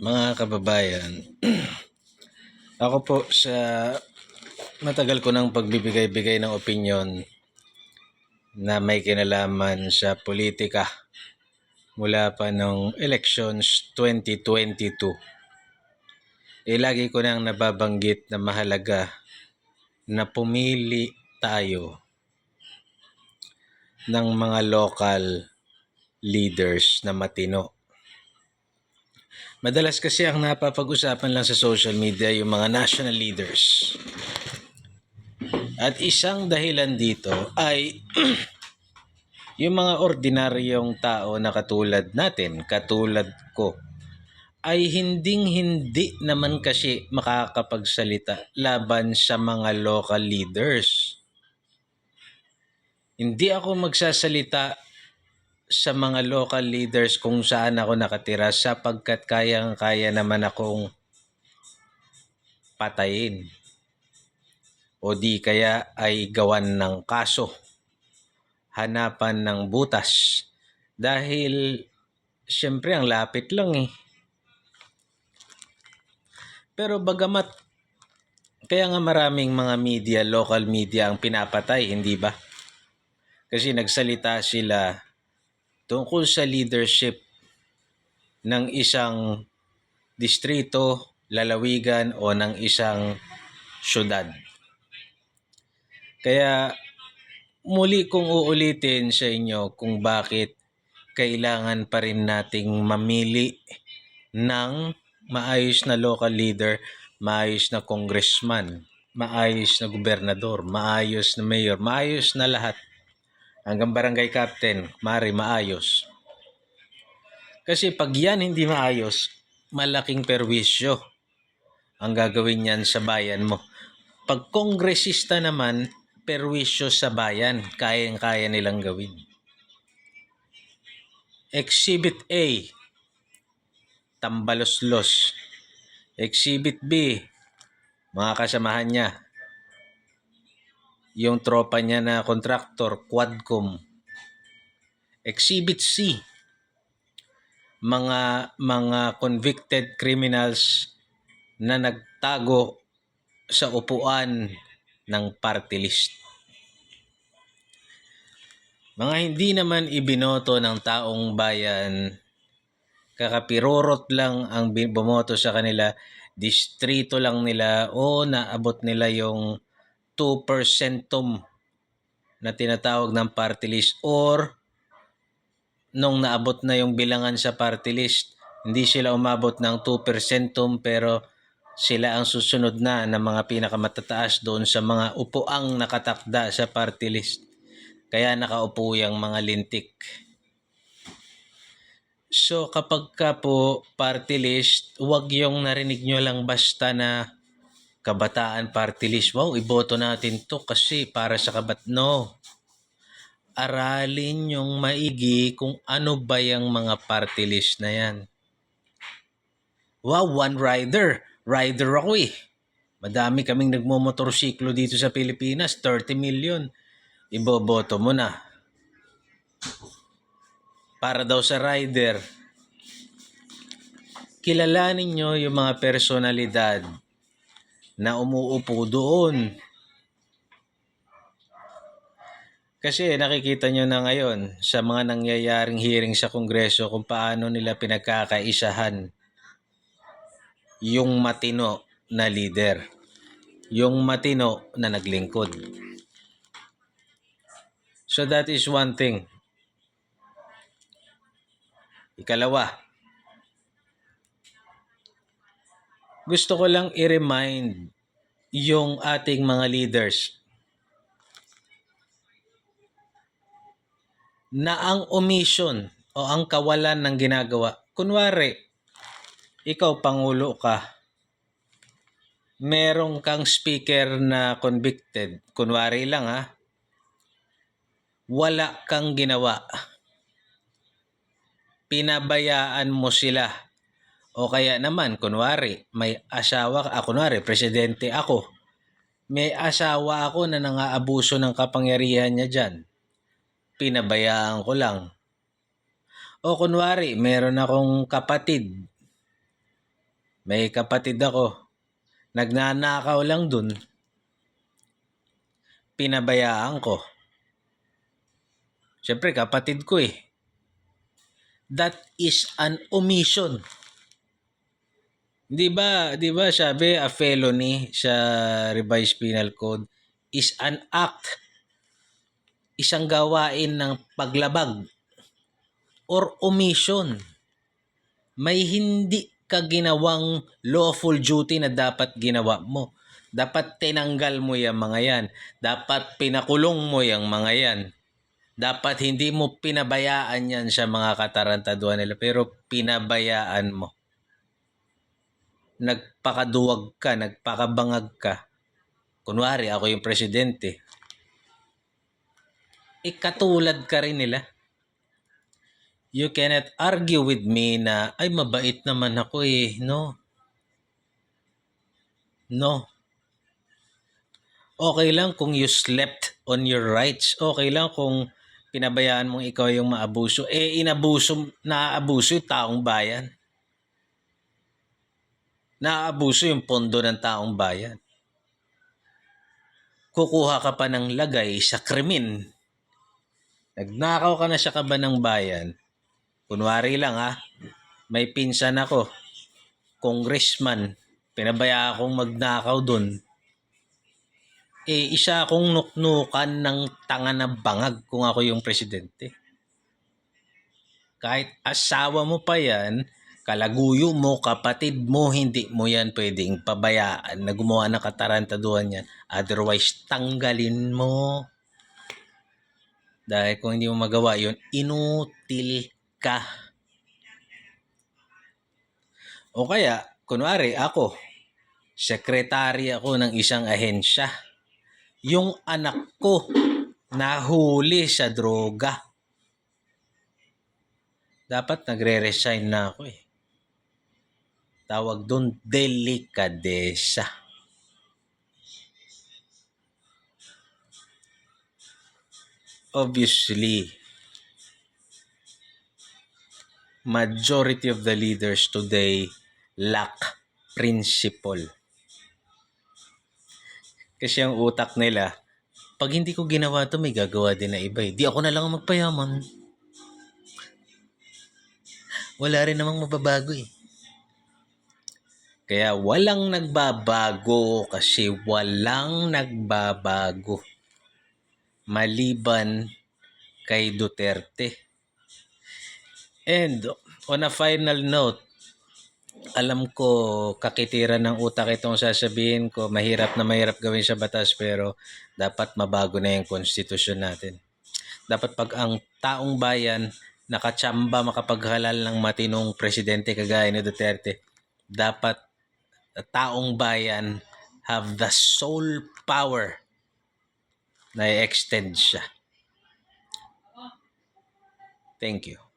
Mga kababayan, ako po sa matagal ko ng pagbibigay-bigay ng opinion na may kinalaman sa politika mula pa nung elections 2022. Eh lagi ko nang nababanggit na mahalaga na pumili tayo ng mga local leaders na matino. Madalas kasi ang napapag-usapan lang sa social media yung mga national leaders. At isang dahilan dito ay yung mga ordinaryong tao na katulad natin, katulad ko, ay hinding hindi naman kasi makakapagsalita laban sa mga local leaders. Hindi ako magsasalita sa mga local leaders kung saan ako nakatira sapagkat kayang-kaya naman akong patayin o di kaya ay gawan ng kaso, hanapan ng butas dahil siyempre ang lapit lang eh. Pero bagamat kaya nga maraming mga media, local media ang pinapatay, hindi ba? Kasi nagsalita sila tungkol sa leadership ng isang distrito, lalawigan o ng isang syudad. Kaya muli kong uulitin sa inyo kung bakit kailangan pa rin nating mamili ng maayos na local leader, maayos na congressman, maayos na gobernador, maayos na mayor, maayos na lahat hanggang barangay captain, mari maayos. Kasi pag yan hindi maayos, malaking perwisyo ang gagawin yan sa bayan mo. Pag kongresista naman, perwisyo sa bayan, kayang-kaya nilang gawin. Exhibit A, tambaloslos. Exhibit B, mga kasamahan niya, yung tropa niya na kontraktor, Quadcom. Exhibit C, mga mga convicted criminals na nagtago sa upuan ng party list. Mga hindi naman ibinoto ng taong bayan, kakapirorot lang ang bumoto sa kanila, distrito lang nila o naabot nila yung 2% na tinatawag ng party list or nung naabot na yung bilangan sa party list, hindi sila umabot ng 2% pero sila ang susunod na ng mga pinakamatataas doon sa mga upuang nakatakda sa party list. Kaya nakaupo yung mga lintik. So kapag ka po party list, huwag yung narinig nyo lang basta na kabataan party list. Wow, iboto natin to kasi para sa kabat. No. Aralin yung maigi kung ano ba yung mga party list na yan. Wow, one rider. Rider ako eh. Madami kaming nagmomotorsiklo dito sa Pilipinas. 30 million. Iboboto mo na. Para daw sa rider. Kilalanin nyo yung mga personalidad na umuupo doon. Kasi nakikita nyo na ngayon sa mga nangyayaring hearing sa Kongreso kung paano nila pinagkakaisahan yung matino na leader. Yung matino na naglingkod. So that is one thing. Ikalawa, gusto ko lang i-remind yung ating mga leaders na ang omission o ang kawalan ng ginagawa, kunwari, ikaw pangulo ka, merong kang speaker na convicted, kunwari lang ha, wala kang ginawa. Pinabayaan mo sila. O kaya naman, kunwari, may asawa ah, kunwari, presidente ako. May asawa ako na nangaabuso ng kapangyarihan niya dyan. Pinabayaan ko lang. O kunwari, meron akong kapatid May kapatid ako. Nagnanakaw lang dun. Pinabayaan ko. Siyempre, kapatid ko eh. That is an omission. Di ba, di ba sabi a felony sa revised penal code is an act isang gawain ng paglabag or omission. May hindi ka ginawang lawful duty na dapat ginawa mo. Dapat tinanggal mo yung mga yan. Dapat pinakulong mo yung mga yan. Dapat hindi mo pinabayaan yan sa mga katarantaduhan nila. Pero pinabayaan mo. Nagpakaduwag ka, nagpakabangag ka. Kunwari, ako yung presidente. Ikatulad ka rin nila. You cannot argue with me na, ay mabait naman ako eh. No. No. Okay lang kung you slept on your rights. Okay lang kung pinabayaan mong ikaw yung maabuso. Eh, inabuso, naaabuso yung taong bayan. Naaabuso yung pondo ng taong bayan. Kukuha ka pa ng lagay sa krimen. Nagnakaw ka na sa kaban bayan. Kunwari lang ha, may pinsan ako, congressman, pinabaya akong magnakaw doon. Eh, isa akong nuknukan ng tanga na bangag kung ako yung presidente. Kahit asawa mo pa yan, kalaguyo mo, kapatid mo, hindi mo yan pwedeng pabayaan na gumawa ng katarantaduhan yan. Otherwise, tanggalin mo. Dahil kung hindi mo magawa yun, inutil ka. O kaya, kunwari ako, sekretary ako ng isang ahensya. Yung anak ko nahuli sa droga. Dapat nagre-resign na ako eh. Tawag doon, delikadesa. Obviously, majority of the leaders today lack principle. Kasi ang utak nila, pag hindi ko ginawa to, may gagawa din na iba eh. Di ako na lang ang magpayaman. Wala rin namang mababago eh. Kaya walang nagbabago kasi walang nagbabago. Maliban kay Duterte. And on a final note, alam ko kakitiran ng utak itong sasabihin ko, mahirap na mahirap gawin sa batas pero dapat mabago na yung konstitusyon natin. Dapat pag ang taong bayan nakatsamba makapaghalal ng matinong presidente kagaya ni Duterte, dapat taong bayan have the sole power na i-extend siya. Thank you.